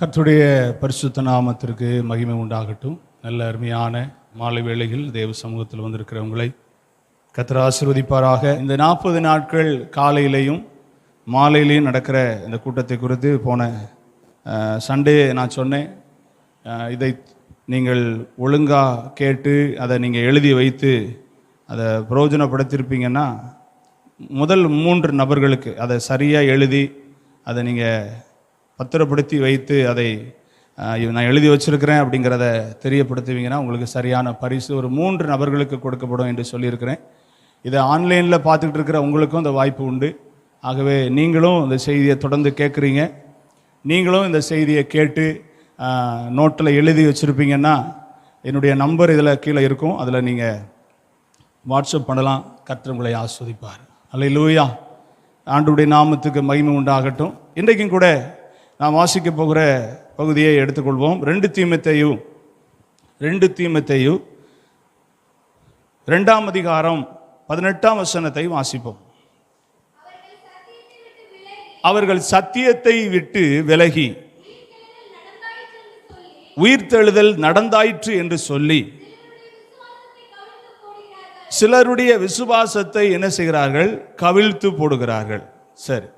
கர்த்தருடைய பரிசுத்த நாமத்திற்கு மகிமை உண்டாகட்டும். நல்ல அருமையான மாலை வேளையில் தேவ சமூகத்தில் வந்திருக்கிறவங்களை கத்திர ஆசிர்வதிப்பாராக. இந்த நாற்பது நாட்கள் காலையிலையும் மாலையிலையும் நடக்கிற இந்த கூட்டத்தை குறித்து போன சண்டே நான் சொன்னேன். இதை நீங்கள் ஒழுங்காக கேட்டு அதை நீங்கள் எழுதி வைத்து அதை பிரயோஜனப்படுத்தியிருப்பீங்கன்னா முதல் மூன்று நபர்களுக்கு அதை சரியாக எழுதி அதை நீங்கள் பத்திரப்படுத்தி வைத்து அதை நான் எழுதி வச்சிருக்கிறேன் அப்படிங்கிறத தெரியப்படுத்துவீங்கன்னா உங்களுக்கு சரியான பரிசு ஒரு மூன்று நபர்களுக்கு கொடுக்கப்படும் என்று சொல்லியிருக்கிறேன். இதை ஆன்லைனில் பார்த்துக்கிட்டு இருக்கிற உங்களுக்கும் இந்த வாய்ப்பு உண்டு. ஆகவே நீங்களும் இந்த செய்தியை தொடர்ந்து கேட்குறீங்க. நீங்களும் இந்த செய்தியை கேட்டு நோட்டில் எழுதி வச்சுருப்பீங்கன்னா என்னுடைய நம்பர் இதில் கீழே இருக்கும். அதில் நீங்கள் வாட்ஸ்அப் பண்ணலாம். கர்த்தர் உங்களை ஆஸ்வதிப்பார். அல்ல லூயா ஆண்டுடைய நாமத்துக்கு மகிமை உண்டாகட்டும். இன்றைக்கும் கூட நாம் வாசிக்க போகிற பகுதியை எடுத்துக்கொள்வோம். ரெண்டு தீமத்தையும் ரெண்டு தீமத்தையும் ரெண்டாம் அதிகாரம் பதினெட்டாம் வசனத்தை வாசிப்போம். அவர்கள் சத்தியத்தை விட்டு விலகி உயிர்த்தெழுதல் நடந்தாயிற்று என்று சொல்லி சிலருடைய விசுவாசத்தை என்ன செய்கிறார்கள்? கவிழ்த்து போடுகிறார்கள். சரி.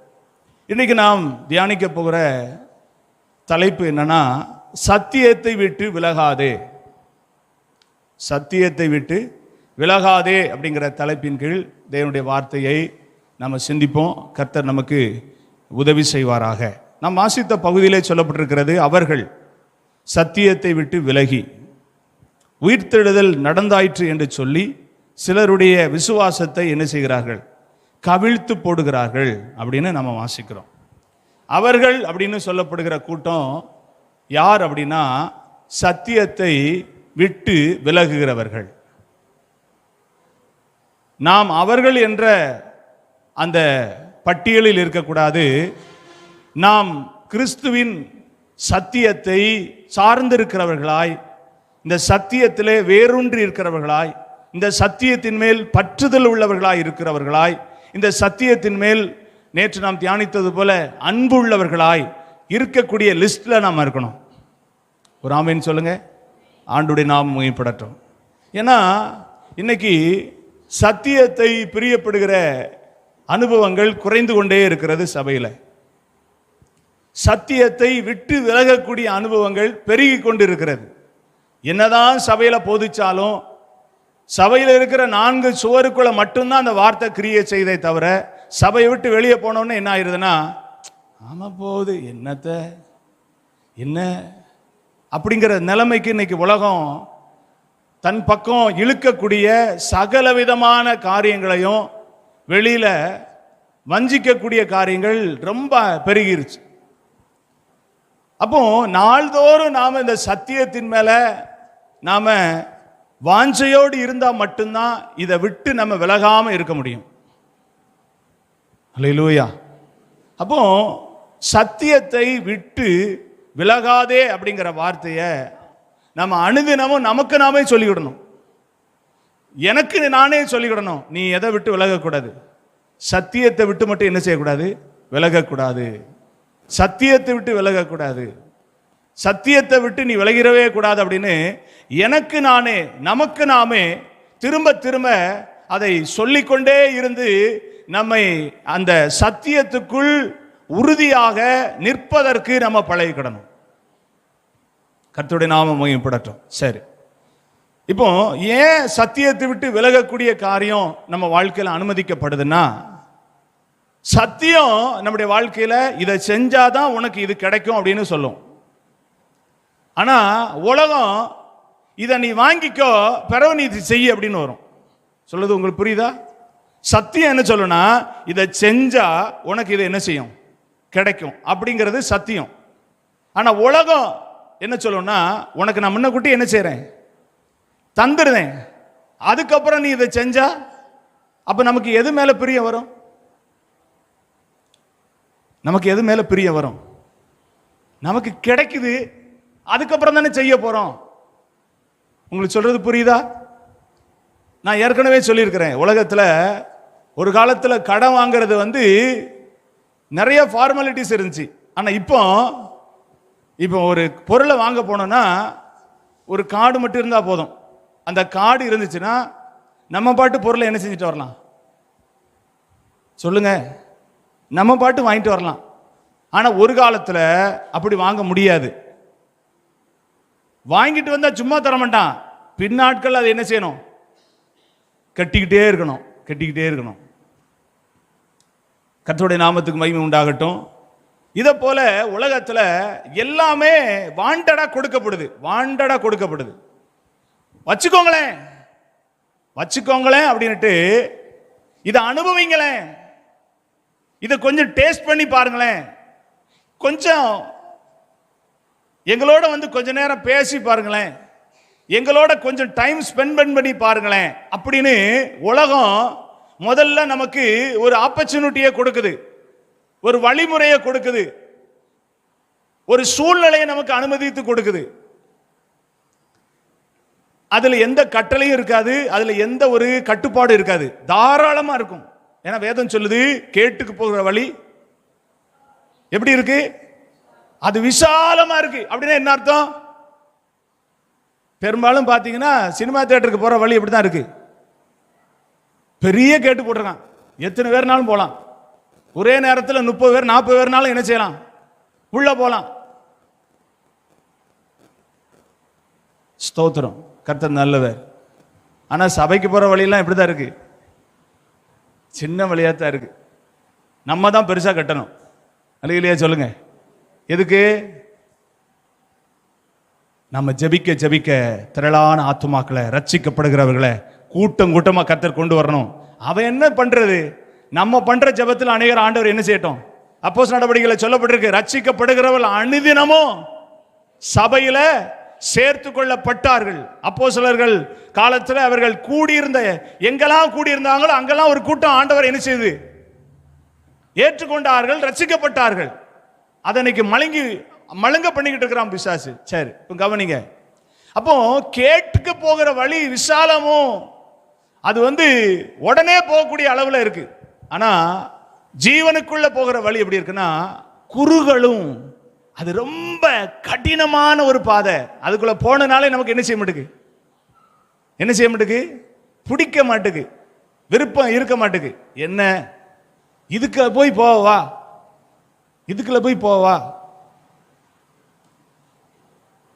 இன்னைக்கு நாம் தியானிக்க போகிற தலைப்பு என்னன்னா சத்தியத்தை விட்டு விலகாதே. சத்தியத்தை விட்டு விலகாதே அப்படிங்கிற தலைப்பின் கீழ் தேவனுடைய வார்த்தையை நம்ம சிந்திப்போம். கர்த்தர் நமக்கு உதவி செய்வாராக. நாம் வாசித்த பகுதியிலே சொல்லப்பட்டிருக்கிறது அவர்கள் சத்தியத்தை விட்டு விலகி உயிர்த்தெழுதல் நடந்தாயிற்று என்று சொல்லி சிலருடைய விசுவாசத்தை என்ன செய்கிறார்கள்? கவிழ்த்து போடுகிறார்கள் அப்படின்னு நம்ம வாசிக்கிறோம். அவர்கள் அப்படின்னு சொல்லப்படுகிற கூட்டம் யார் அப்படின்னா சத்தியத்தை விட்டு விலகுகிறவர்கள். நாம் அவர்கள் என்ற அந்த பட்டியலில் இருக்கக்கூடாது. நாம் கிறிஸ்துவின் சத்தியத்தை சார்ந்திருக்கிறவர்களாய் இந்த சத்தியத்திலே வேரூன்றி இருக்கிறவர்களாய் இந்த சத்தியத்தின் மேல் பற்றுதல் உள்ளவர்களாய் இருக்கிறவர்களாய் இந்த சத்தியத்தின் மேல் நேற்று நாம் தியானித்தது போல அன்பு உள்ளவர்களாய் இருக்கக்கூடிய லிஸ்ட்டில் நாம் இருக்கணும். ஒரு ஆமைன்னு சொல்லுங்க. ஆண்டுடைய நாம் முயப்படட்டும் ஏன்னா இன்னைக்கு சத்தியத்தை பிரியப்படுகிற அனுபவங்கள் குறைந்து கொண்டே இருக்கிறது சபையில். சத்தியத்தை விட்டு விலகக்கூடிய அனுபவங்கள் பெருகி கொண்டு இருக்கிறது என்னதான் சபையில் போதிச்சாலும் சபையில் இருக்கிற நான்கு சுவருக்குள்ள மட்டும்தான் அந்த வார்த்தை கிரியை செய்தே தவிர சபையை விட்டு வெளியே போனோன்னு என்ன ஆயிருதுன்னா ஆமா போகுது என்னத்த என்ன? அப்படிங்கிற நிலைமைக்கு இன்னைக்கு உலகம் தன் பக்கம் இழுக்கக்கூடிய சகல விதமான காரியங்களையும் வெளியில வஞ்சிக்கக்கூடிய காரியங்கள் ரொம்ப பெருகிருச்சு. அப்போ நாள்தோறும் நாம இந்த சத்தியத்தின் மேல நாம வாஞ்சையோடு இருந்தால் மட்டும்தான் இதை விட்டு நம்ம விலகாமல் இருக்க முடியும். லூயா அப்போ சத்தியத்தை விட்டு விலகாதே அப்படிங்கிற வார்த்தையை நம்ம அணுதினமும் நமக்கு நாமே சொல்லிவிடணும். எனக்கு நானே சொல்லிவிடணும். நீ எதை விட்டு விலகக்கூடாது? சத்தியத்தை விட்டு மட்டும் என்ன செய்யக்கூடாது? விலகக்கூடாது. சத்தியத்தை விட்டு விலகக்கூடாது. சத்தியத்தை விட்டு நீ விலகிறவே கூடாது அப்படின்னு எனக்கு நானே நமக்கு நாமே திரும்ப திரும்ப அதை சொல்லிக்கொண்டே இருந்து நம்மை அந்த சத்தியத்துக்குள் உறுதியாக நிற்பதற்கு நம்ம பழகிக்கிடணும். கர்த்தருடைய நாம மகிமைப்படட்டும். சரி. இப்போ ஏன் சத்தியத்தை விட்டு விலகக்கூடிய காரியம் நம்ம வாழ்க்கையில் அனுமதிக்கப்படுதுன்னா சத்தியம் நம்முடைய வாழ்க்கையில் இதை செஞ்சாதான் உனக்கு இது கிடைக்கும் அப்படின்னு சொல்லும். ஆனால் உலகம் இதை நீ வாங்கிக்கோ பிறகு நீ இது செய் அப்படின்னு வரும். சொல்லுது உங்களுக்கு புரியுதா? சத்தியம் என்ன சொல்லுனா இதை செஞ்சா உனக்கு இதை என்ன செய்யும்? கிடைக்கும். அப்படிங்கிறது சத்தியம். ஆனா உலகம் என்ன சொல்லும்னா உனக்கு நான் முன்னக்கூட்டி என்ன செய்கிறேன் தந்துடுதேன் அதுக்கப்புறம் நீ இதை செஞ்சா அப்ப நமக்கு எது மேல பிரியம் வரும்? நமக்கு எது மேல பிரியம் வரும்? நமக்கு கிடைக்குது அதுக்கப்புறம் தானே செய்ய போறோம். உங்களுக்கு சொல்றது புரியுதா? நான் ஏற்கனவே சொல்லியிருக்கிறேன். உலகத்தில் ஒரு காலத்தில் கடன் வாங்குறது வந்து நிறைய ஃபார்மாலிட்டிஸ் இருந்துச்சு. ஆனால் இப்போ இப்போ ஒரு பொருளை வாங்க போனோன்னா ஒரு கார்டு மட்டும் இருந்தால் போதும். அந்த கார்டு இருந்துச்சுன்னா நம்ம பாட்டு பொருளை என்ன செஞ்சுட்டு வரலாம்? சொல்லுங்க. நம்ம பாட்டு வாங்கிட்டு வரலாம். ஆனால் ஒரு காலத்தில் அப்படி வாங்க முடியாது. வாங்கிட்டு வந்தா சும்மா தர மாட்டான் பின்னாட்கள் அதை என்ன செய்யணும்? கட்டிக்கிட்டே இருக்கணும். கட்டிக்கிட்டே இருக்கணும். கத்தோடைய நாமத்துக்கு மகிமை உண்டாகட்டும். இதை போல உலகத்தில் எல்லாமே வாண்டடா கொடுக்கப்படுது. வாண்டடா கொடுக்கப்படுது. வச்சுக்கோங்களேன். வச்சுக்கோங்களேன் அப்படின்ட்டு இதை அனுபவிங்களேன். இதை கொஞ்சம் டேஸ்ட் பண்ணி பாருங்களேன். கொஞ்சம் எங்களோட வந்து கொஞ்ச நேரம் பேசி பாருங்களேன். எங்களோட கொஞ்சம் டைம் ஸ்பெண்ட் பண்ணி பாருங்களேன். அப்படின்னு உலகம் முதல்ல நமக்கு ஒரு ஆப்பர்ச்சுனிட்டியை கொடுக்குது. ஒரு வழிமுறையை கொடுக்குது. ஒரு சூழ்நிலையை நமக்கு அனுமதித்து கொடுக்குது. அதில் எந்த கட்டளையும் இருக்காது. அதில் எந்த ஒரு கட்டுப்பாடும் இருக்காது. தாராளமாக இருக்கும். ஏன்னா வேதம் சொல்லுது கேட்டுக்கு போகிற வழி. எப்படி இருக்குது அது விசாலமா இருக்கு. அப்படின்னா என்ன அர்த்தம்? பெரும்பாலும் பார்த்தீங்கன்னா சினிமா தியேட்டருக்கு போற வழி இப்படி தான் இருக்கு. பெரிய கேட்டு போட்டிருக்கான். எத்தனை பேர்னாலும் போகலாம் ஒரே நேரத்தில் முப்பது பேர் நாற்பது பேர்னாலும் என்ன செய்யலாம்? உள்ள போகலாம் ஸ்தோத்திரம். கர்த்தர் நல்லவர். ஆனால் சபைக்கு போகிற வழியெல்லாம் இப்படி தான் இருக்கு. சின்ன வழியாக தான் இருக்கு. நம்ம தான் பெருசாக கட்டணும். இல்லையா சொல்லுங்கள் எதுக்கு? நம்ம ஜெபிக்க ஜெபிக்க திரளான ஆத்துமாக்களை ரட்சிக்கப்படுகிறவர்களை கூட்டம் கூட்டமா கத்தர் கொண்டு வரணும். அவன் என்ன பண்றது? நம்ம பண்ற ஜெபத்தில் அநேகர் ஆண்டவர் என்ன செய்யட்டும்? அப்போஸ் நடவடிக்கைகளை சொல்லப்பட்டிருக்கு ரட்சிக்கப்படுகிறவர்கள் அனுதினமும் சபையில சேர்த்து கொள்ளப்பட்டார்கள். அப்போ சிலர்கள் காலத்தில் அவர்கள் கூடியிருந்த எங்கெல்லாம் கூடியிருந்தாங்களோ அங்கெல்லாம் ஒரு கூட்டம் ஆண்டவர் என்ன செய்து? ஏற்றுக்கொண்டார்கள் ரட்சிக்கப்பட்டார்கள். அதை இன்னைக்கு மழுங்கி மழுங்க பண்ணிக்கிட்டு இருக்கிறான் பிசாசு. சரி இப்போ கவனிங்க. அப்போ கேட்டுக்கு போகிற வழி விசாலமும். அது வந்து உடனே போகக்கூடிய அளவில் இருக்கு. ஆனால் ஜீவனுக்குள்ள போகிற வழி எப்படி இருக்குன்னா குறுகளும். அது ரொம்ப கடினமான ஒரு பாதை. அதுக்குள்ள போனனாலே நமக்கு என்ன செய்ய மாட்டேங்குது என்ன செய்ய மாட்டேங்குது பிடிக்க மாட்டேங்குது விருப்பம் இருக்க மாட்டேங்குது என்ன? இதுக்கு போய் போவா இதுக்குள்ள போய் போவா.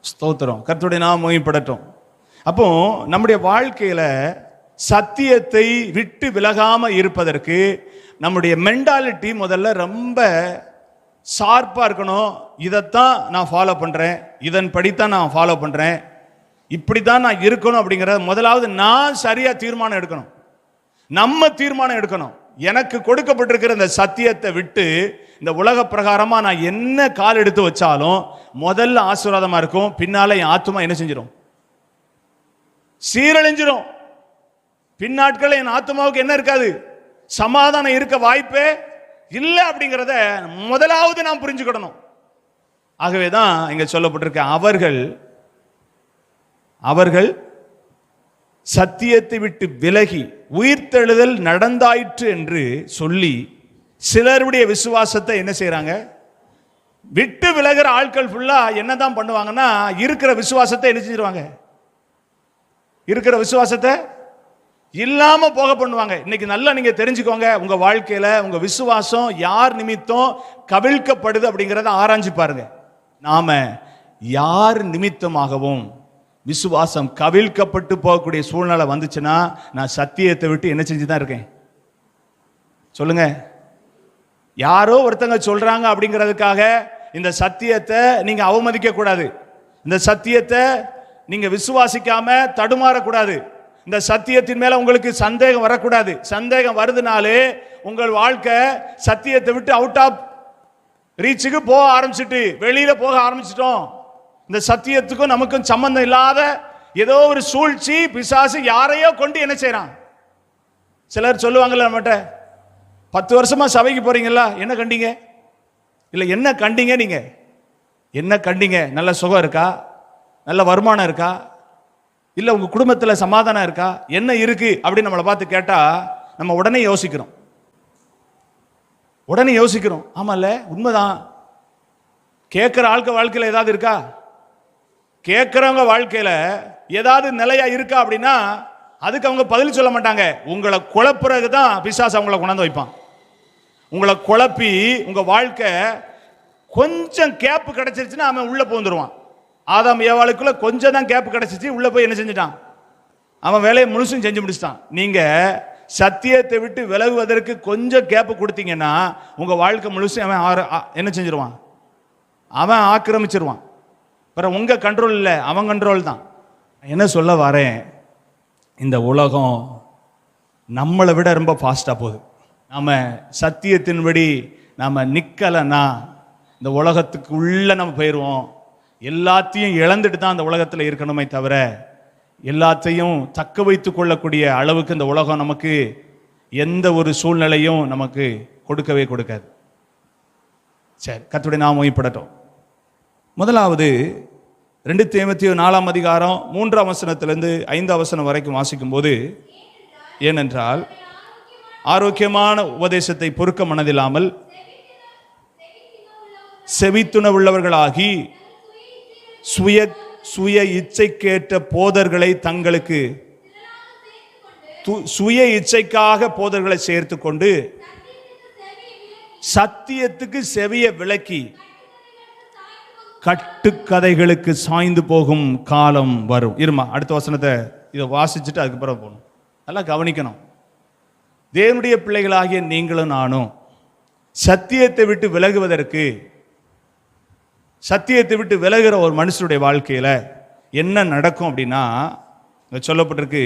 ஸ்தோத்திரம். கருத்துடைய நாம் மகிமைப்படட்டும். அப்போ நம்முடைய வாழ்க்கையில சத்தியத்தை விட்டு விலகாம இருப்பதற்கு நம்முடைய மென்டாலிட்டி முதல்ல ரொம்ப ஷார்ப்பாக இருக்கணும். இதைத்தான் நான் ஃபாலோ பண்ணுறேன் இதன்படி தான் நான் ஃபாலோ பண்ணுறேன் இப்படி தான் நான் இருக்கணும் அப்படிங்கிறத முதலாவது நான் சரியாக தீர்மானம் எடுக்கணும். நம்ம தீர்மானம் எடுக்கணும். எனக்கு கொடுக்கப்பட்டிருக்கிற இந்த சத்தியத்தை விட்டு இந்த உலக பிரகாரமா நான் என்ன கால் எடுத்து வச்சாலும் முதல்ல ஆசீர்வாதமா இருக்கும் பின்னால என் ஆத்துமா என்ன செஞ்சிடும் சீரழிஞ்சிடும் பின்னாட்கள் என் ஆத்மாவுக்கு என்ன இருக்காது? சமாதானம் இருக்க வாய்ப்பே இல்லை அப்படிங்கிறத முதலாவது நாம் புரிஞ்சுக்கிடணும். ஆகவே தான் இங்க சொல்லப்பட்டிருக்க அவர்கள் அவர்கள் சத்தியத்தை விட்டு விலகி உயிர்த்தெழுதல் நடந்தாயிற்று என்று சொல்லி சிலருடைய விசுவாசத்தை என்ன செய்கிறாங்க விட்டு விலகிற ஆட்கள் ஃபுல்லா என்னதான் பண்ணுவாங்கன்னா இருக்கிற விசுவாசத்தை என்ன செஞ்சிருவாங்க? இருக்கிற விசுவாசத்தை இல்லாம போக பண்ணுவாங்க. இன்னைக்கு நல்லா நீங்க தெரிஞ்சுக்கோங்க உங்க வாழ்க்கையில உங்க விசுவாசம் யார் நிமித்தம் கவிழ்க்கப்படுது அப்படிங்கறத ஆராய்ஞ்சு பாருங்க. நாம யார் நிமித்தமாகவும் விசுவாசம் கவிழ்க்கப்பட்டு போகக்கூடிய சூழ்நிலை வந்துச்சுன்னா நான் சத்தியத்தை விட்டு என்ன செஞ்சு தான் இருக்கேன்? சொல்லுங்க. யாரோ ஒருத்தங்க சொல்றாங்க அப்படிங்கிறதுக்காக இந்த சத்தியத்தை நீங்க அவமதிக்க கூடாது இந்த சத்தியத்தை நீங்க விசுவாசிக்காம தடுமாறக்கூடாது. இந்த சத்தியத்தின் மேல உங்களுக்கு சந்தேகம் வரக்கூடாது. சந்தேகம் வருதுனாலே உங்கள் வாழ்க்கை சத்தியத்தை விட்டு அவுட் ஆஃப் ரீச்சுக்கு போக ஆரம்பிச்சிட்டு வெளியில போக ஆரம்பிச்சிட்டோம். இந்த சத்தியத்துக்கும் நமக்கும் சம்பந்தம் இல்லாத ஏதோ ஒரு சூழ்ச்சி பிசாசு யாரையோ கொண்டு என்ன செய்கிறான் சிலர் சொல்லுவாங்கல்ல நம்மகிட்ட பத்து வருஷமா சபைக்கு போறீங்களா என்ன கண்டீங்க? இல்லை என்ன கண்டீங்க நீங்க? என்ன கண்டீங்க? நல்ல சுகம் இருக்கா? நல்ல வருமானம் இருக்கா? இல்லை உங்க குடும்பத்தில் சமாதானம் இருக்கா? என்ன இருக்கு? அப்படின்னு நம்மளை பார்த்து கேட்டா நம்ம உடனே யோசிக்கிறோம். உடனே யோசிக்கிறோம். ஆமால்ல உண்மைதான். கேட்குற ஆட்கள் வாழ்க்கையில் ஏதாவது இருக்கா? கேட்குறவங்க வாழ்க்கையில் ஏதாவது நிலையா இருக்கா அப்படின்னா அதுக்கு அவங்க பதில் சொல்ல மாட்டாங்க. உங்களை குழப்புறதுக்கு தான் பிசாஸ் அவங்கள கொண்டாந்து வைப்பான். உங்களை குழப்பி உங்கள் வாழ்க்கை கொஞ்சம் கேப்பு கிடச்சிருச்சுன்னா அவன் உள்ளே போந்துருவான். ஆதாம் ஏவாளுக்குள்ளே கொஞ்சம் தான் கேப்பு கிடச்சிச்சு உள்ளே போய் என்ன செஞ்சுட்டான்? அவன் வேலையை முழுசும் செஞ்சு முடிச்சிட்டான். நீங்கள் சத்தியத்தை விட்டு விலகுவதற்கு கொஞ்சம் கேப்பு கொடுத்தீங்கன்னா உங்கள் வாழ்க்கை முழுசும் அவன் ஆறு ஆ- என்ன செஞ்சிருவான்? அவன் ஆக்கிரமிச்சிருவான். அப்புறம் உங்கள் கண்ட்ரோல் இல்லை அவன் கண்ட்ரோல் தான். என்ன சொல்ல வரேன்? இந்த உலகம் நம்மளை விட ரொம்ப ஃபாஸ்ட்டாக போகுது. நம்ம சத்தியத்தின்படி நாம் நிற்கலைன்னா இந்த உலகத்துக்கு உள்ளே நம்ம போயிடுவோம் எல்லாத்தையும் இழந்துட்டு தான் அந்த உலகத்தில் இருக்கணுமே தவிர எல்லாத்தையும் தக்க வைத்து கொள்ளக்கூடிய அளவுக்கு இந்த உலகம் நமக்கு எந்த ஒரு சூழ்நிலையும் நமக்கு கொடுக்கவே கொடுக்காது. சரி கத்துடைய நாம் மொழிப்படட்டும் முதலாவது ரெண்டு தேமத்திய நாலாம் அதிகாரம் மூன்றாம் வசனத்திலேருந்து ஐந்தாம் வசனம் வரைக்கும் வாசிக்கும்போது ஏனென்றால் ஆரோக்கியமான உபதேசத்தை பொறுக்க மனதில்லாமல் செவித்துணவுள்ளவர்களாகி சுய சுய இச்சைக்கேற்ற போதர்களை தங்களுக்கு து- சுய இச்சைக்காக போதர்களை சேர்த்து கொண்டு சத்தியத்துக்கு செவிய விளக்கி கட்டுக்கதைகளுக்கு சாய்ந்து போகும் காலம் வரும். இருமா அடுத்த வசனத்தை இதை வாசிச்சுட்டு அதுக்கப்புறம் போகணும். நல்லா கவனிக்கணும். தேவனுடைய பிள்ளைகளாகிய நீங்களும் நானும் சத்தியத்தை விட்டு விலகுவதற்கு சத்தியத்தை விட்டு விலகிற ஒரு மனுஷனுடைய வாழ்க்கையில் என்ன நடக்கும் அப்படின்னா சொல்லப்பட்டிருக்கு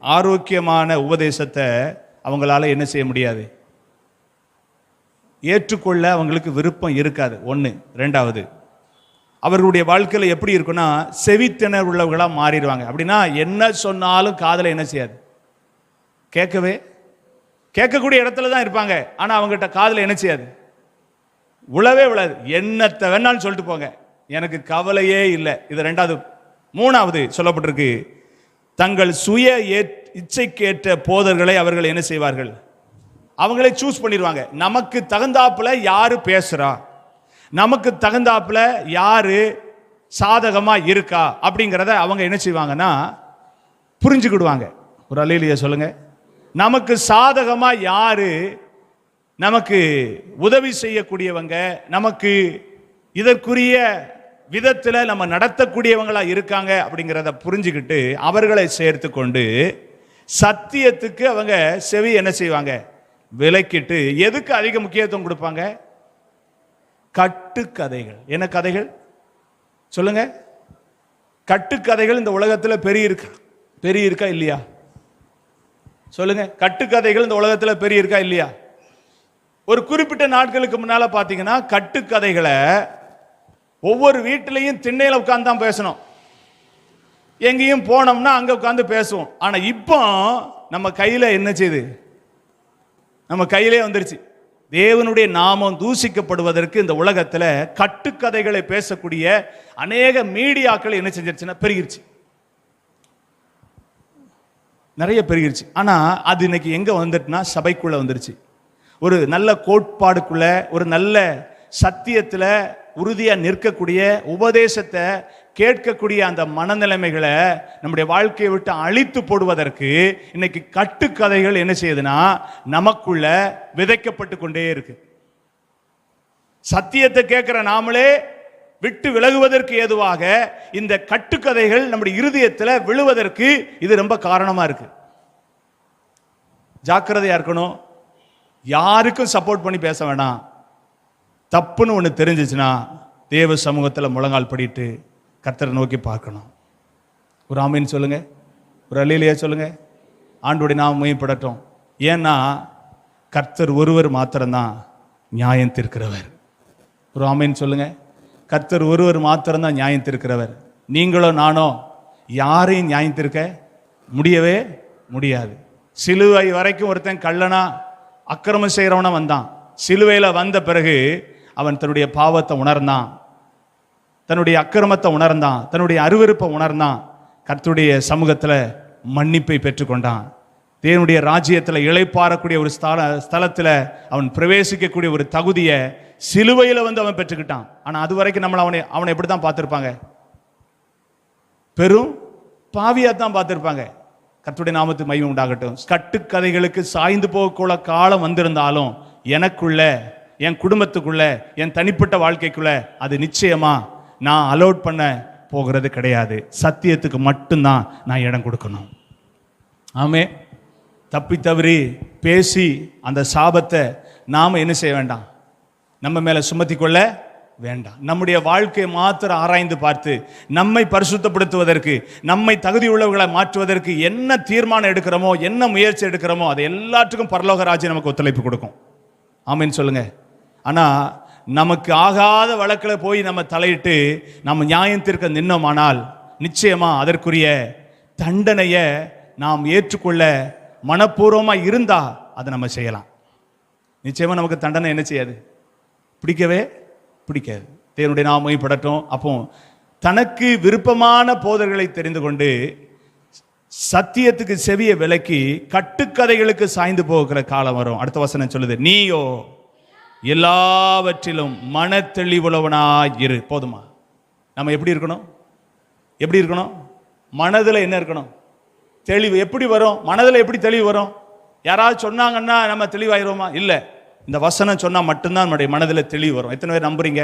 ஆரோக்கியமான உபதேசத்தை அவங்களால என்ன செய்ய முடியாது. ஏற்றுக்கொள்ள அவங்களுக்கு விருப்பம் இருக்காது. ஒன்று ரெண்டாவது அவர்களுடைய வாழ்க்கையில் எப்படி இருக்குன்னா செவித்திணர் உள்ளவர்களாக மாறிடுவாங்க. அப்படின்னா என்ன சொன்னாலும் காதலை என்ன செய்யாது? கேட்கவே கேட்கக்கூடிய இடத்துல தான் இருப்பாங்க. ஆனால் அவங்ககிட்ட காதில் என்ன செய்யாது? உழவே உழாது. என்னத்தை வேணாலும் சொல்லிட்டு போங்க. எனக்கு கவலையே இல்லை. இது ரெண்டாவது. மூணாவது சொல்லப்பட்டிருக்கு. தங்கள் சுய ஏற்- இச்சைக்கேற்ற போதர்களை அவர்கள் என்ன செய்வார்கள்? அவங்களே சூஸ் பண்ணிடுவாங்க. நமக்கு தகுந்தாப்புல யாரு பேசுறா? நமக்கு தகுந்தாப்புல யாரு சாதகமா இருக்கா? அப்படிங்கிறத அவங்க என்ன செய்வாங்கன்னா புரிஞ்சுக்கிடுவாங்க. ஒரு அலையிலேயே சொல்லுங்கள் நமக்கு சாதகமாக யாரு? நமக்கு உதவி செய்யக்கூடியவங்க நமக்கு இதற்குரிய விதத்தில் நம்ம நடத்தக்கூடியவங்களா இருக்காங்க அப்படிங்கிறத புரிஞ்சுக்கிட்டு அவர்களை சேர்த்து கொண்டு சத்தியத்துக்கு அவங்க செவி என்ன செய்வாங்க? விலக்கிட்டு எதுக்கு அதிக முக்கியத்துவம் கொடுப்பாங்க? கட்டுக்கதைகள். என்ன கதைகள்? சொல்லுங்க. கட்டுக்கதைகள் இந்த உலகத்தில் பெரிய இருக்கா? பெரிய இருக்கா இல்லையா? சொல்லுங்க கட்டுக்கதைகள் இந்த உலகத்தில் பெரிய இருக்கா இல்லையா? ஒரு குறிப்பிட்ட நாட்களுக்கு முன்னால பார்த்தீங்கன்னா கட்டுக்கதைகளை ஒவ்வொரு வீட்டிலையும் திண்ணையில் உட்காந்து தான் பேசணும். எங்கேயும் போனோம்னா அங்கே உட்காந்து பேசுவோம். ஆனால் இப்போ நம்ம கையில் என்ன செய்யுது நம்ம கையிலே வந்துருச்சு. தேவனுடைய நாமம் தூசிக்கப்படுவதற்கு இந்த உலகத்தில் கட்டுக்கதைகளை பேசக்கூடிய அநேக மீடியாக்கள் என்ன செஞ்சிருச்சுன்னா பெருகிருச்சு. நிறைய பெருகிருச்சு. ஆனால் அது இன்னைக்கு எங்கே வந்துட்டுனா சபைக்குள்ளே வந்துருச்சு. ஒரு நல்ல கோட்பாடுக்குள்ளே ஒரு நல்ல சத்தியத்தில் உறுதியாக நிற்கக்கூடிய உபதேசத்தை கேட்கக்கூடிய அந்த மனநிலைமைகளை நம்முடைய வாழ்க்கையை விட்டு அழித்து போடுவதற்கு இன்னைக்கு கட்டுக்கதைகள் என்ன செய்யுதுன்னா நமக்குள்ள விதைக்கப்பட்டு கொண்டே இருக்கு. சத்தியத்தை கேட்குற நாமளே விட்டு விலகுவதற்கு ஏதுவாக இந்த கட்டுக்கதைகள் நம்முடைய இருதயத்தில் விழுவதற்கு இது ரொம்ப காரணமாக இருக்கு. ஜாக்கிரதையா இருக்கணும். யாருக்கும் சப்போர்ட் பண்ணி பேச வேணாம். தப்புன்னு ஒன்று தெரிஞ்சிச்சுன்னா தேவ சமூகத்தில் முழங்கால் படிட்டு கர்த்தரை நோக்கி பார்க்கணும். ஒரு ஆமின்னு சொல்லுங்க. ஒரு அலையிலேயே சொல்லுங்க. ஆண்டுடைய நாம் மேம்படட்டும் ஏன்னா கர்த்தர் ஒருவர் மாத்திரம்தான் நியாயம் தீர்க்கிறவர். ஒரு ஆமைன்னு சொல்லுங்கள் கர்த்தர் ஒருவர் மாத்திரம்தான் நியாயம் திருக்கிறவர் நீங்களோ நானோ யாரையும் நியாயம் திருக்க முடியவே முடியாது. சிலுவை வரைக்கும் ஒருத்தன் கள்ளனா அக்கிரமம் செய்கிறவன வந்தான். சிலுவையில் வந்த பிறகு அவன் தன்னுடைய பாவத்தை உணர்ந்தான். தன்னுடைய அக்கிரமத்தை உணர்ந்தான். தன்னுடைய அருவருப்பை உணர்ந்தான். கர்த்தருடைய சமூகத்தில் மன்னிப்பை பெற்றுக்கொண்டான். தேவனுடைய ராஜ்யத்தில் இழைப்பாறக்கூடிய ஒரு ஸ்தல ஸ்தலத்தில் அவன் பிரவேசிக்கக்கூடிய ஒரு தகுதியை சிலுவையில் வந்து அவன் பெற்றுக்கிட்டான். ஆனால் அது வரைக்கும் நம்மளை அவனை அவனை எப்படி தான் பார்த்துருப்பாங்க? பெரும் பாவியாக தான் பார்த்துருப்பாங்க. கத்துடைய நாமத்து மையம் உண்டாகட்டும். கட்டுக்கதைகளுக்கு சாய்ந்து போகக்குள்ள காலம் வந்திருந்தாலும் எனக்குள்ள என் குடும்பத்துக்குள்ள என் தனிப்பட்ட வாழ்க்கைக்குள்ள அது நிச்சயமா நான் அலோட் பண்ண போகிறது கிடையாது. சத்தியத்துக்கு மட்டும்தான் நான் இடம் கொடுக்கணும். ஆமே தப்பி தவறி பேசி அந்த சாபத்தை நாம் என்ன செய்ய வேண்டாம்? நம்ம மேலே சுமத்தி கொள்ள வேண்டாம். நம்முடைய வாழ்க்கையை மாத்திரம் ஆராய்ந்து பார்த்து நம்மை பரிசுத்தப்படுத்துவதற்கு நம்மை தகுதியுள்ளவர்களை மாற்றுவதற்கு என்ன தீர்மானம் எடுக்கிறோமோ என்ன முயற்சி எடுக்கிறோமோ அது எல்லாத்துக்கும் பரலோகராஜ் நமக்கு ஒத்துழைப்பு கொடுக்கும். ஆமின்னு சொல்லுங்க. ஆனால் நமக்கு ஆகாத வழக்கில் போய் நம்ம தலையிட்டு நம்ம நியாயம் தீர்க்க நின்னோமானால் நிச்சயமாக அதற்குரிய தண்டனையை நாம் ஏற்றுக்கொள்ள மனப்பூர்வமாக இருந்தா அதை நம்ம செய்யலாம். நிச்சயமா நமக்கு தண்டனை என்ன செய்யாது? பிடிக்கவே பிடிக்காது. தேவனுடைய நாமை படட்டும். அப்போ தனக்கு விருப்பமான போதர்களை தெரிந்து கொண்டு சத்தியத்துக்கு செவிய விலக்கி கட்டுக்கதைகளுக்கு சாய்ந்து போகிற காலம் வரும். அடுத்த வசனம் சொல்லுது நீயோ எல்லாவற்றிலும் மன தெளிவுள்ளவனாய் இரு போதுமா? நம்ம எப்படி இருக்கணும்? எப்படி இருக்கணும்? மனதில் என்ன இருக்கணும்? தெளிவு எப்படி வரும்? மனதில் எப்படி தெளிவு வரும்? யாராவது சொன்னாங்கன்னா நம்ம தெளிவாயிருவோமா? இல்லை. இந்த வசனம் சொன்னால் மட்டும்தான் நம்முடைய மனதில் தெளிவு வரும். எத்தனை பேர் நம்புறீங்க?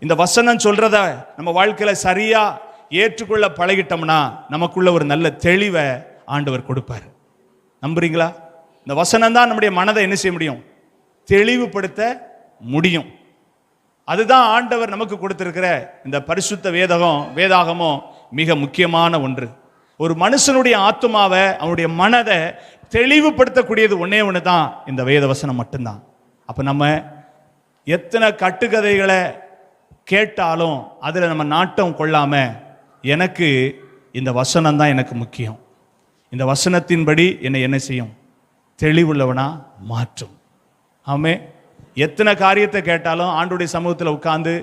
இந்த வசனம் சொல்கிறத நம்ம வாழ்க்கையில் சரியாக ஏற்றுக்கொள்ள பழகிட்டோம்னா நமக்குள்ள ஒரு நல்ல தெளிவை ஆண்டவர் கொடுப்பார். நம்புறீங்களா? இந்த வசனம் தான் நம்முடைய மனதை என்ன செய்ய முடியும்? தெளிவுபடுத்த முடியும். அதுதான் ஆண்டவர் நமக்கு கொடுத்திருக்கிற இந்த பரிசுத்த வேதகம் வேதாகமும் மிக முக்கியமான ஒன்று. ஒரு மனுஷனுடைய ஆத்மாவை அவனுடைய மனதை தெளிவுபடுத்தக்கூடியது ஒன்றே ஒன்று தான் இந்த வேத வசனம் மட்டும்தான். அப்போ நம்ம எத்தனை கட்டுக்கதைகளை கேட்டாலும் அதில் நம்ம நாட்டம் கொள்ளாமல் எனக்கு இந்த வசனம் தான் எனக்கு முக்கியம். இந்த வசனத்தின்படி என்னை என்ன செய்யும்? தெளிவுள்ளவனா மாற்றும். ஆமே எத்தனை காரியத்தை கேட்டாலும் ஆண்டுடைய சமூகத்தில் உட்கார்ந்து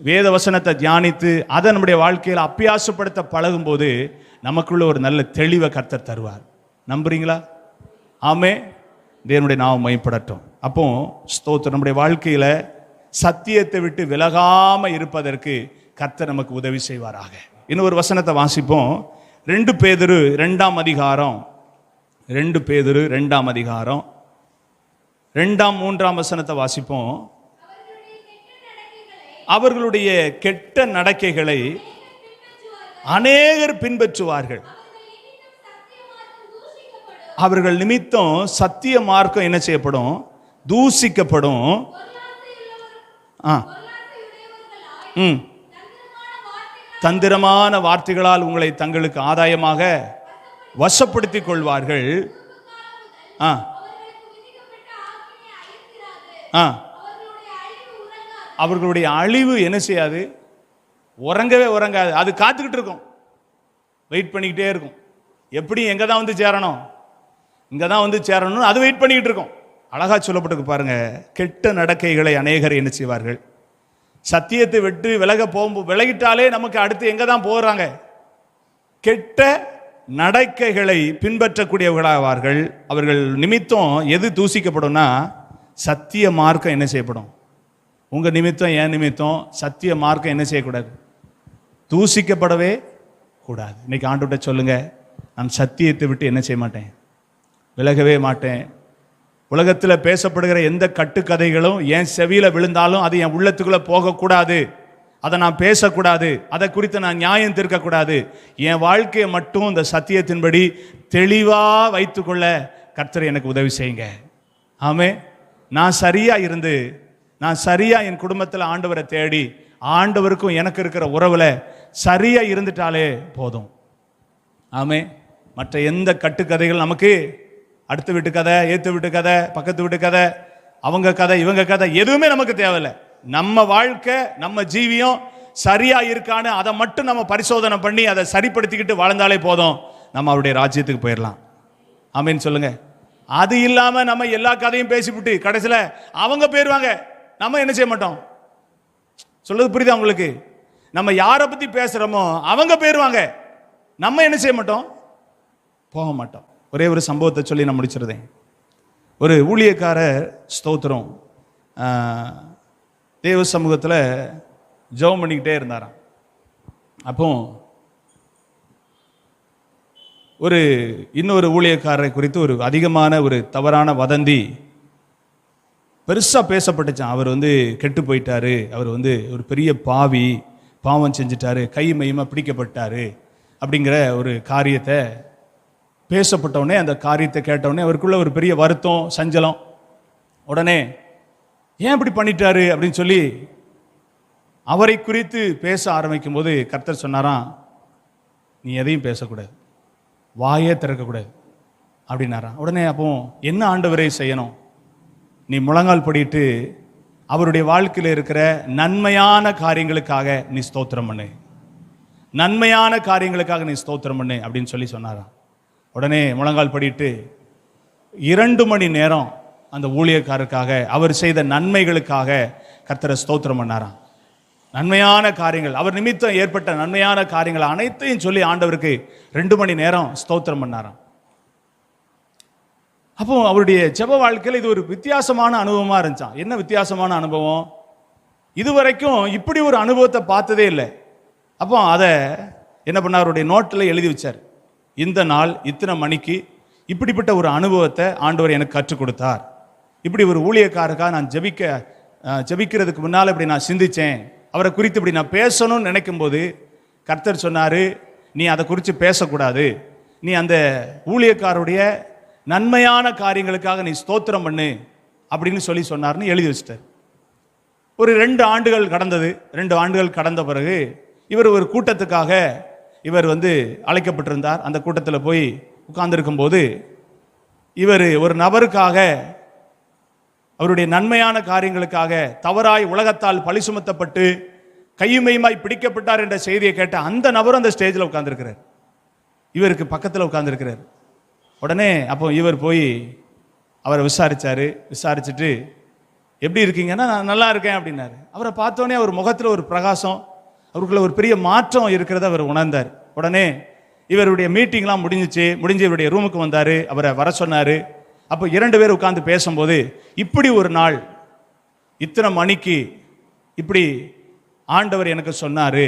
வேத வசனத்தை தியானித்து அதை நம்முடைய வாழ்க்கையில் அப்பியாசப்படுத்த பழகும்போது நமக்குள்ள ஒரு நல்ல தெளிவை கர்த்தர் தருவார். நம்புறீங்களா? ஆமே தேவனுடைய நாமம் மயப்படட்டும் அப்போ ஸ்தோத்திரம். நம்முடைய வாழ்க்கையில சத்தியத்தை விட்டு விலகாம இருப்பதற்கு கர்த்தர் நமக்கு உதவி செய்வாராக. இன்னொரு வசனத்தை வாசிப்போம். ரெண்டு பேதரு ரெண்டாம் அதிகாரம். ரெண்டு பேதரு ரெண்டாம் அதிகாரம். ரெண்டாம் மூன்றாம் வசனத்தை வாசிப்போம். அவர்களுடைய கெட்ட நடக்கைகளை அநேகர் பின்பற்றுவார்கள். அவர்கள் நிமித்தம் சத்திய மார்க்கம் என்ன செய்யப்படும்? தூசிக்கப்படும். ஆ. ம். தந்திரமான வார்த்தைகளால் உங்களை தங்களுக்கு ஆதாயமாக வசப்படுத்திக் கொள்வார்கள். ஆ. ஆ. அவர்களுடைய அழிவு என்ன செய்யாது? உறங்கவே உறங்காது. அது காத்துக்கிட்டு இருக்கும். வெயிட் பண்ணிக்கிட்டே இருக்கும். எப்படி எங்கே தான் வந்து சேரணும்? இங்கே தான் வந்து சேரணும்னு அது வெயிட் பண்ணிக்கிட்டு இருக்கும். அழகா சொல்லப்பட்டிருக்கு பாருங்க. கெட்ட நடக்கைகளை அநேகர் என்ன செய்வார்கள்? சத்தியத்தை விட்டு விலக போகும் விலகிட்டாலே நமக்கு அடுத்து எங்கே தான் போகிறாங்க கெட்ட நடக்கைகளை பின்பற்றக்கூடியவர்களாவார்கள். அவர்கள் நிமித்தம் எது தூசிக்கப்படும்னா சத்திய மார்க்கம் என்ன செய்யப்படும்? உங்கள் நிமித்தம் என் நிமித்தம் சத்திய மார்க்கம் என்ன செய்யக்கூடாது? தூசிக்கப்படவே கூடாது. இன்னைக்கு ஆண்டுகிட்ட சொல்லுங்க நான் சத்தியத்தை விட்டு என்ன செய்ய மாட்டேன்? விலகவே மாட்டேன். உலகத்தில் பேசப்படுகிற எந்த கட்டுக்கதைகளும் என் செவியில் விழுந்தாலும் அது என் உள்ளத்துக்குள்ளே போகக்கூடாது. அதை நான் பேசக்கூடாது. அதை குறித்து நான் நியாயம் தீர்க்கக்கூடாது. என் வாழ்க்கையை மட்டும் இந்த சத்தியத்தின்படி தெளிவாக வைத்துக்கொள்ள கர்த்தர் எனக்கு உதவி செய்யுங்க. ஆமே நான் சரியாக இருந்து நான் சரியாக என் குடும்பத்தில் ஆண்டவரை தேடி ஆண்டவருக்கும் எனக்கு இருக்கிற உறவில் சரியாக இருந்துட்டாலே போதும். ஆமே. மற்ற எந்த கட்டுக்கதைகள் நமக்கு அடுத்த வீட்டு கதை ஏற்று வீட்டு கதை பக்கத்து வீட்டு கதை அவங்க கதை இவங்க கதை எதுவுமே நமக்கு தேவையில்லை. நம்ம வாழ்க்கை நம்ம ஜீவியம் சரியா இருக்கான்னு அதை மட்டும் நம்ம பரிசோதனை பண்ணி அதை சரிப்படுத்திக்கிட்டு வாழ்ந்தாலே போதும். நம்ம அவருடைய ராஜ்யத்துக்கு போயிடலாம் ஆமீன்னு சொல்லுங்க. அது இல்லாமல் நம்ம எல்லா கதையும் பேசிவிட்டு கடைசியில் அவங்க போயிடுவாங்க நம்ம என்ன செய்ய மாட்டோம்? சொல்லுது புரியுதா உங்களுக்கு? நம்ம யாரை பத்தி பேசுறோமோ அவங்க போயிருவாங்க நம்ம என்ன செய்ய மாட்டோம்? போக மாட்டோம். ஒரே ஒரு சம்பவத்தை சொல்லி நான் முடிச்சிருந்தேன் ஒரு ஊழியக்கார ஸ்தோத்திரம். தேவ சமூகத்தில் ஜெபம் பண்ணிக்கிட்டே இருந்தாராம். அப்போ ஒரு இன்னொரு ஊழியக்காரரை குறித்து ஒரு அதிகமான ஒரு தவறான வதந்தி பெருசாக பேசப்பட்டுச்சான் அவர் வந்து கெட்டு போயிட்டாரு. அவர் வந்து ஒரு பெரிய பாவி. பாவம் செஞ்சிட்டாரு கை மையமாக பிடிக்கப்பட்டாரு அப்படிங்கிற ஒரு காரியத்தை பேசப்பட்டவுடனே அந்த காரியத்தை கேட்டவுடனே அவருக்குள்ள ஒரு பெரிய வருத்தம் சஞ்சலம். உடனே ஏன் இப்படி பண்ணிட்டாரு? அப்படின்னு சொல்லி அவரை குறித்து பேச ஆரம்பிக்கும் போது கர்த்தர் சொன்னாராம் நீ எதையும் பேசக்கூடாது. வாயே திறக்கக்கூடாது. அப்படின்னாராம். உடனே அப்போ என்ன ஆண்டவரை செய்யணும்? நீ முழங்கால் படிட்டு அவருடைய வாழ்க்கையில் இருக்கிற நன்மையான காரியங்களுக்காக நீ ஸ்தோத்திரம் பண்ணு. நன்மையான காரியங்களுக்காக நீ ஸ்தோத்திரம் பண்ணு அப்படின்னு சொல்லி சொன்னாராம். உடனே முழங்கால் படிட்டு இரண்டு மணி நேரம் அந்த ஊழியக்காரருக்காக அவர் செய்த நன்மைகளுக்காக கர்த்தரை ஸ்தோத்திரம் பண்ணாராம். நன்மையான காரியங்கள் அவர் நிமித்தம் ஏற்பட்ட நன்மையான காரியங்கள் அனைத்தையும் சொல்லி ஆண்டவருக்கு ரெண்டு மணி நேரம் ஸ்தோத்திரம் பண்ணாராம். அப்போ அவருடைய ஜப வாழ்க்கையில் இது ஒரு வித்தியாசமான அனுபவமாக இருந்துச்சான் என்ன வித்தியாசமான அனுபவம்? இதுவரைக்கும் இப்படி ஒரு அனுபவத்தை பார்த்ததே இல்லை. அப்போ அதை என்ன பண்ணார்? அவருடைய நோட்டில் எழுதி வச்சார். இந்த நாள் இத்தனை மணிக்கு இப்படிப்பட்ட ஒரு அனுபவத்தை ஆண்டவர் எனக்கு கற்றுக் கொடுத்தார். இப்படி ஒரு ஊழியக்காரருக்காக நான் ஜெபிக்க ஜபிக்கிறதுக்கு ஜெபிக்கிறதுக்கு முன்னால் இப்படி நான் சிந்திச்சேன். அவரை குறித்து இப்படி நான் பேசணும்னு நினைக்கும் போது கர்த்தர் சொன்னார் நீ அதை குறித்து பேசக்கூடாது. நீ அந்த ஊழியக்காருடைய நன்மையான காரியங்களுக்காக நீ ஸ்தோத்திரம் பண்ணு அப்படின்னு சொல்லி சொன்னார்னு எழுதி வச்சிட்டார். ஒரு ரெண்டு ஆண்டுகள் கடந்தது. ரெண்டு ஆண்டுகள் கடந்த பிறகு இவர் ஒரு கூட்டத்துக்காக இவர் வந்து அழைக்கப்பட்டிருந்தார். அந்த கூட்டத்தில் போய் உட்கார்ந்துருக்கும் போது இவர் ஒரு நபருக்காக அவருடைய நன்மையான காரியங்களுக்காக தவறாய் உலகத்தால் பழி சுமத்தப்பட்டு கையுமையுமாய் பிடிக்கப்பட்டார் என்ற செய்தியை கேட்ட அந்த நபரும் அந்த ஸ்டேஜில் உட்கார்ந்திருக்கிறார். இவருக்கு பக்கத்தில் உட்காந்துருக்கிறார் உடனே அப்போ இவர் போய் அவரை விசாரித்தார் விசாரிச்சுட்டு எப்படி இருக்கீங்கன்னா நான் நல்லா இருக்கேன் அப்படின்னாரு. அவரை பார்த்தோன்னே அவர் முகத்தில் ஒரு பிரகாசம் அவருக்குள்ள ஒரு பெரிய மாற்றம் இருக்கிறத அவர் உணர்ந்தார். உடனே இவருடைய மீட்டிங்லாம் முடிஞ்சிச்சு. முடிஞ்சு இவருடைய ரூமுக்கு வந்தார். அவரை வர சொன்னார். அப்போ இரண்டு பேர் உட்காந்து பேசும்போது இப்படி ஒரு நாள் இத்தனை மணிக்கு இப்படி ஆண்டவர் எனக்கு சொன்னார்.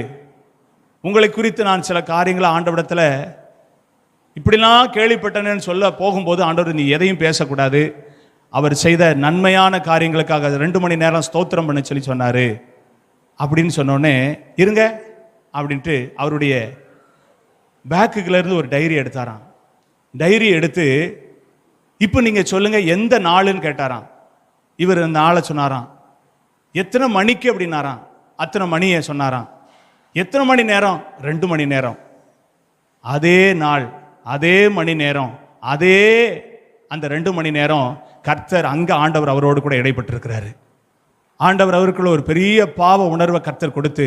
உங்களை குறித்து நான் சில காரியங்களை ஆண்டவிடத்தில் இப்படிலாம் கேள்விப்பட்டனேன்னு சொல்ல போகும்போது ஆண்டவர் நீ எதையும் பேசக்கூடாது. அவர் செய்த நன்மையான காரியங்களுக்காக ரெண்டு மணி நேரம் ஸ்தோத்திரம் பண்ண சொல்லி சொன்னார். அப்படின்னு சொன்னோடனே இருங்க அப்படின்ட்டு அவருடைய பேக்குல இருந்து ஒரு டைரி எடுத்தாராம். டைரி எடுத்து இப்போ நீங்கள் சொல்லுங்கள் எந்த நாளுன்னு கேட்டாராம். இவர் அந்த நாளை சொன்னாராம். எத்தனை மணிக்கு? அப்படின்னாராம். அத்தனை மணியை சொன்னாராம். எத்தனை மணி நேரம்? ரெண்டு மணி நேரம். அதே நாள். அதே மணி நேரம் அதே அந்த ரெண்டு மணி நேரம் கர்த்தர் அங்க ஆண்டவர் அவரோடு கூட இடைப்பட்டிருக்கிறாரு. ஆண்டவர் அவருக்குள்ள ஒரு பெரிய பாவ உணர்வை கர்த்தர் கொடுத்து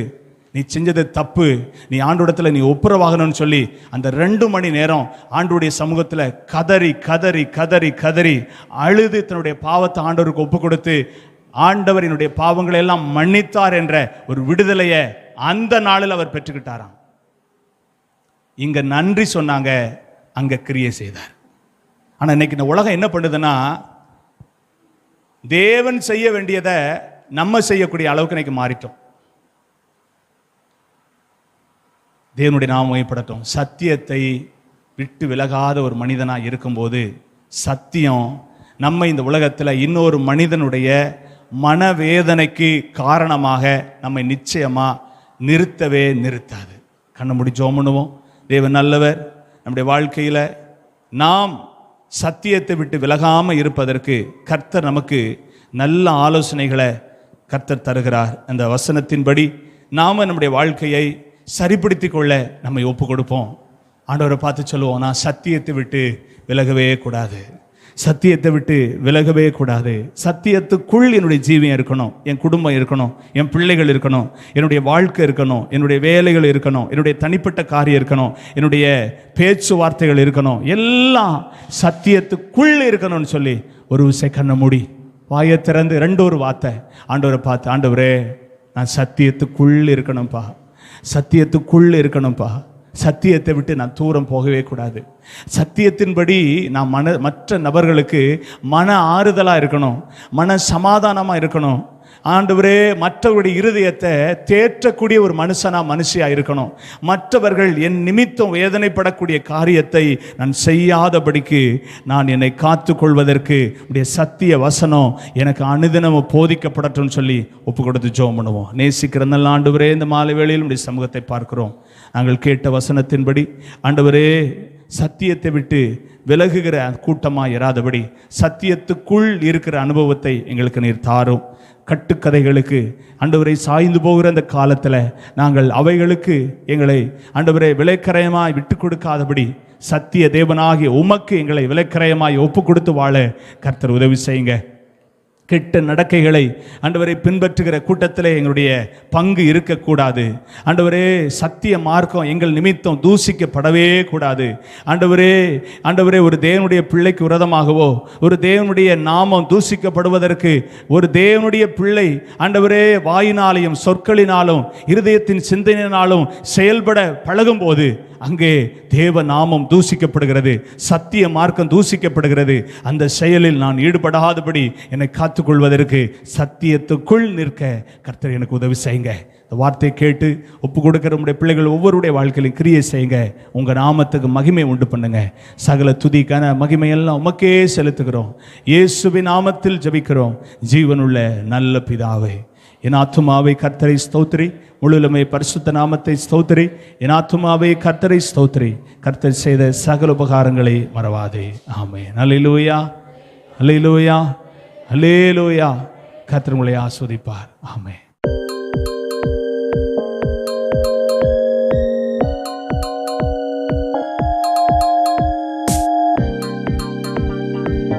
நீ செஞ்சது தப்பு நீ ஆண்டோடத்தில் நீ ஒப்புரவாகணும்னு சொல்லி அந்த ரெண்டு மணி நேரம் ஆண்டுடைய சமூகத்தில் கதறி கதறி கதறி கதறி அழுது தன்னுடைய பாவத்தை ஆண்டவருக்கு ஒப்பு கொடுத்து ஆண்டவர் என்னுடைய பாவங்களை எல்லாம் மன்னித்தார் என்ற ஒரு விடுதலையை அந்த நாளில் அவர் பெற்றுக்கிட்டாராம். இங்க நன்றி சொன்னாங்க அங்கே கிரியை செய்தார். ஆனால் இன்னைக்கு இந்த உலகம் என்ன பண்ணுதுன்னா தேவன் செய்ய வேண்டியதை நம்ம செய்யக்கூடிய அளவுக்கு இன்னைக்கு மாறிட்டோம். தேவனுடைய நாம் வகைப்படட்டும் சத்தியத்தை விட்டு விலகாத ஒரு மனிதனாக இருக்கும்போது சத்தியம் நம்ம இந்த உலகத்தில் இன்னொரு மனிதனுடைய மனவேதனைக்கு காரணமாக நம்மை நிச்சயமாக நிறுத்தவே நிறுத்தாது. கண்ணை முடி பண்ணுவோம். தேவன் நல்லவர். நம்முடைய வாழ்க்கையில் நாம் சத்தியத்தை விட்டு விலகாமல் இருப்பதற்கு கர்த்தர் நமக்கு நல்ல ஆலோசனைகளை கர்த்தர் தருகிறார். அந்த வசனத்தின்படி நாம் நம்முடைய வாழ்க்கையை சரிப்படுத்தி கொள்ள நம்மை ஒப்பு கொடுப்போம். ஆண்டவரை பார்த்து சொல்லுவோம் நான் சத்தியத்தை விட்டு விலகவே கூடாது. சத்தியத்தை விட்டு விலகவே கூடாது. சத்தியத்துக்குள் என்னுடைய ஜீவியம் இருக்கணும். என் குடும்பம் இருக்கணும். என் பிள்ளைகள் இருக்கணும். என்னுடைய வாழ்க்கை இருக்கணும். என்னுடைய வேலைகள் இருக்கணும். என்னுடைய தனிப்பட்ட காரியம் இருக்கணும். என்னுடைய பேச்சுவார்த்தைகள் இருக்கணும். எல்லாம் சத்தியத்துக்குள் இருக்கணும்னு சொல்லி ஒரு விசை கண்ணை மூடி வாயை திறந்து ரெண்டு ஒரு வார்த்தை. ஆண்டவரை பார்த்து ஆண்டவரே நான் சத்தியத்துக்குள் இருக்கணும்ப்பா. சத்தியத்துக்குள் இருக்கணும்ப்பா. சத்தியத்தை விட்டு நான் தூரம் போகவே கூடாது. சத்தியத்தின்படி நான் மன மற்ற நபர்களுக்கு மன ஆறுதலாக இருக்கணும். மன சமாதானமாக இருக்கணும். ஆண்டவரே மற்றவருடைய இருதயத்தை தேற்றக்கூடிய ஒரு மனுஷனா மனுஷியா இருக்கணும். மற்றவர்கள் என் நிமித்தம் வேதனைப்படக்கூடிய காரியத்தை நான் செய்யாதபடிக்கு நான் என்னை காத்து கொள்வதற்கு உடைய சத்திய வசனம் எனக்கு அனுதினமும் போதிக்கப்படட்டும்னு சொல்லி ஒப்பு கொடுத்து ஜோம் பண்ணுவோம். நேசிக்கிற நல்ல ஆண்டவரே இந்த மாலை வேளையில் உடைய சமூகத்தை பார்க்கிறோம். நாங்கள் கேட்ட வசனத்தின்படி ஆண்டவரே சத்தியத்தை விட்டு விலகுகிற கூட்டமாக இராதபடி சத்தியத்துக்குள் இருக்கிற அனுபவத்தை எங்களுக்கு நீர் தாரும். கட்டுக்கதைகளுக்கு ஆண்டவரை சாய்ந்து போகிற அந்த காலத்தில் நாங்கள் அவைகளுக்கு எங்களை ஆண்டவரை விலைக்கரையமாய் விட்டு கொடுக்காதபடி சத்திய தேவனாகிய உமக்கு எங்களை விலைக்கரையமாய் ஒப்பு கொடுத்து வாழ கர்த்தர் உதவி செய்யுங்க. கெட்ட நடக்கைகளை ஆண்டவரை பின்பற்றுகிற கூட்டத்திலே எங்களுடைய பங்கு இருக்கக்கூடாது. ஆண்டவரே சத்திய மார்க்கம் எங்கள் நிமித்தம் தூசிக்கப்படவே கூடாது. ஆண்டவரே ஆண்டவரே ஒரு தேவனுடைய பிள்ளைக்கு விரதமாகவோ ஒரு தேவனுடைய நாமம் தூசிக்கப்படுவதற்கு ஒரு தேவனுடைய பிள்ளை ஆண்டவரே வாயினாலையும் சொற்களினாலும் இருதயத்தின் சிந்தனையினாலும் செயல்பட பழகும் போது அங்கே தேவ நாமம் தூசிக்கப்படுகிறது சத்திய மார்க்கம் தூசிக்கப்படுகிறது. அந்த செயலில் நான் ஈடுபடாதபடி என்னை காத்துக்கொள்வதற்கு சத்தியத்துக்குள் நிற்க கர்த்தர் எனக்கு உதவி செய்யுங்க. இந்த வார்த்தையை கேட்டு ஒப்பு கொடுக்கிற நம்முடைய பிள்ளைகள் ஒவ்வொருடைய வாழ்க்கையிலும் கிரியை செய்யுங்க. உங்கள் நாமத்துக்கு மகிமை உண்டு பண்ணுங்க. சகல துதிக்கான மகிமையெல்லாம் உமக்கே செலுத்துகிறோம். இயேசுவின் நாமத்தில் ஜபிக்கிறோம். ஜீவனுள்ள நல்ல பிதாவே. என் ஆத்துமாவை கர்த்தரை ஸ்தோத்திரி. முழுலமை பரிசுத்த நாமத்தை ஸ்தோத்திரி. என் ஆத்துமாவை கர்த்தரை ஸ்தோத்திரி. கர்த்தர் செய்த சகல உபகாரங்களை மறவாதே. ஆமே அல்லேலூயா அல்லேலூயா அல்லேலூயா கர்த்தர் உங்களை ஆஸ்வதிப்பார். ஆமே